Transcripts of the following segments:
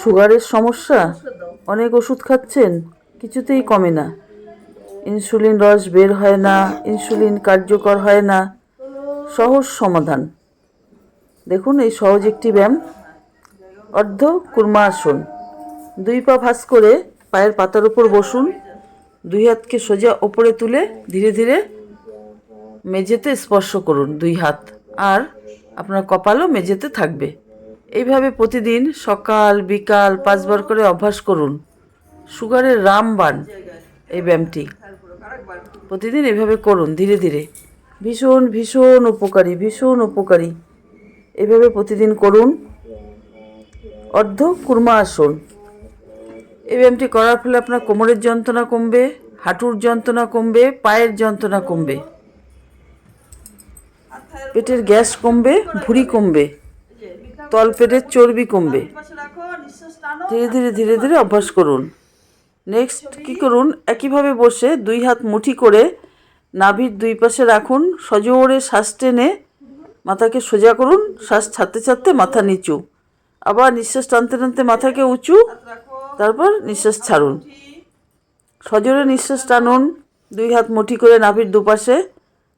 সুগারের সমস্যা? অনেক ওষুধ খাচ্ছেন? কিছুতেই কমে না। ইনসুলিন রস বের হয় না, ইনসুলিন কার্যকর হয় না। সহজ সমাধান। দেখুন এই সহজ একটি ব্যায়াম। অর্ধ কুর্মাসন দুই পা ভাঁজ করে পায়ের পাতার উপর বসুন। দুই হাতকে সোজা ওপরে তুলে ধীরে ধীরে মেঝেতে স্পর্শ করুন দুই হাত। আর আপনার কপালও মেঝেতে থাকবে। এইভাবে প্রতিদিন সকাল, বিকাল পাঁচবার করে অভ্যাস করুন। সুগারের রামবান এই ব্যায়ামটি। প্রতিদিন এভাবে করুন, ধীরে ধীরে। ভীষণ ভীষণ উপকারী ভীষণ উপকারী। এভাবে প্রতিদিন করুন। অর্ধ কুর্মা আসন। এই ব্যায়ামটি করার ফলে আপনার কোমরের যন্ত্রণা কমবে, হাঁটুর যন্ত্রণা কমবে, পায়ের যন্ত্রণা কমবে। পেটের গ্যাস কমবে, ভুঁড়ি কমবে। তল পেটের চর্বি কমবে। ধীরে ধীরে ধীরে ধীরে অভ্যাস করুন। নেক্সট কি করুন? একইভাবে বসে দুই হাত মুঠি করে নাভির দুই পাশে রাখুন সজোরে শ্বাস টেনে মাথাকে সোজা করুন শ্বাস ছাড়তে ছাড়তে মাথা নিচু। আবার নিঃশ্বাস টানতে টানতে মাথাকে উঁচু তারপর নিঃশ্বাস ছাড়ুন। সজোরে নিঃশ্বাস টানুন দুই হাত মুঠি করে নাভির দুপাশে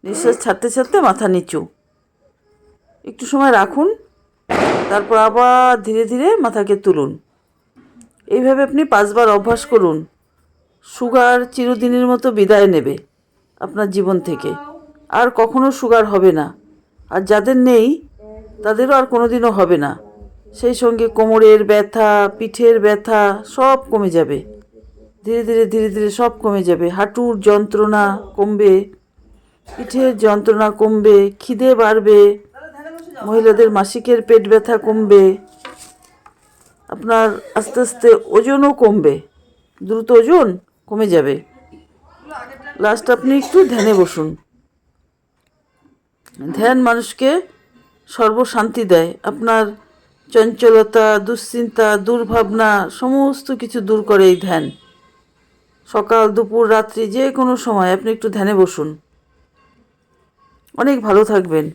নিঃশ্বাস ছাড়তে ছাড়তে মাথা নিচু। একটু সময় রাখুন। তারপর আবার ধীরে ধীরে মাথাকে তুলুন। এইভাবে আপনি পাঁচবার অভ্যাস করুন। সুগার চিরদিনের মতো বিদায় নেবে আপনার জীবন থেকে। আর কখনো সুগার হবে না। আর যাদের নেই, তাদেরও আর কোনো দিনও হবে না। সেই সঙ্গে কোমরের ব্যথা, পিঠের ব্যথা সব কমে যাবে। ধীরে ধীরে ধীরে ধীরে সব কমে যাবে। হাঁটুর যন্ত্রণা কমবে, পিঠের যন্ত্রণা কমবে, খিদে বাড়বে। মহিলাদের মাসিকের পেট ব্যথা কমবে। আপনার আস্তে আস্তে ওজনও কমবে। দ্রুত ওজন কমে যাবে। লাস্ট আপনি একটু ধ্যানে বসুন। ধ্যান মানুষকে সর্বশান্তি দেয়। আপনার চঞ্চলতা, দুশ্চিন্তা, দুর্ভাবনা সমস্ত কিছু দূর করে এই ধ্যান। সকাল, দুপুর, রাত্রি যে কোনো সময় আপনি একটু ধ্যানে বসুন। অনেক ভালো থাকবেন।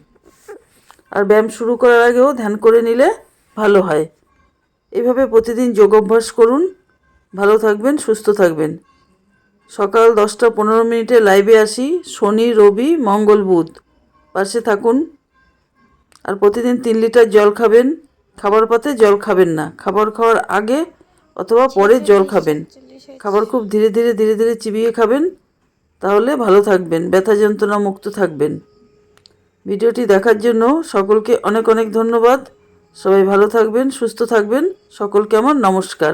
আর ব্যায়াম শুরু করার আগেও ধ্যান করে নিলে ভালো হয়। এভাবে প্রতিদিন যোগ অভ্যাস করুন। ভালো থাকবেন সুস্থ থাকবেন। সকাল দশটা পনেরো মিনিটে লাইভে আসি। শনি রবি মঙ্গল বুধ। পাশে থাকুন। আর প্রতিদিন তিন লিটার জল খাবেন। খাবার পাতে জল খাবেন না। খাবার খাওয়ার আগে অথবা পরে জল খাবেন। খাবার খুব ধীরে ধীরে ধীরে ধীরে চিবিয়ে খাবেন। তাহলে ভালো থাকবেন। ব্যথা যন্ত্রণা মুক্ত থাকবেন। ভিডিওটি দেখার জন্য সকলকে অনেক অনেক ধন্যবাদ। সবাই ভালো থাকবেন, সুস্থ থাকবেন। সকলকে আমার নমস্কার।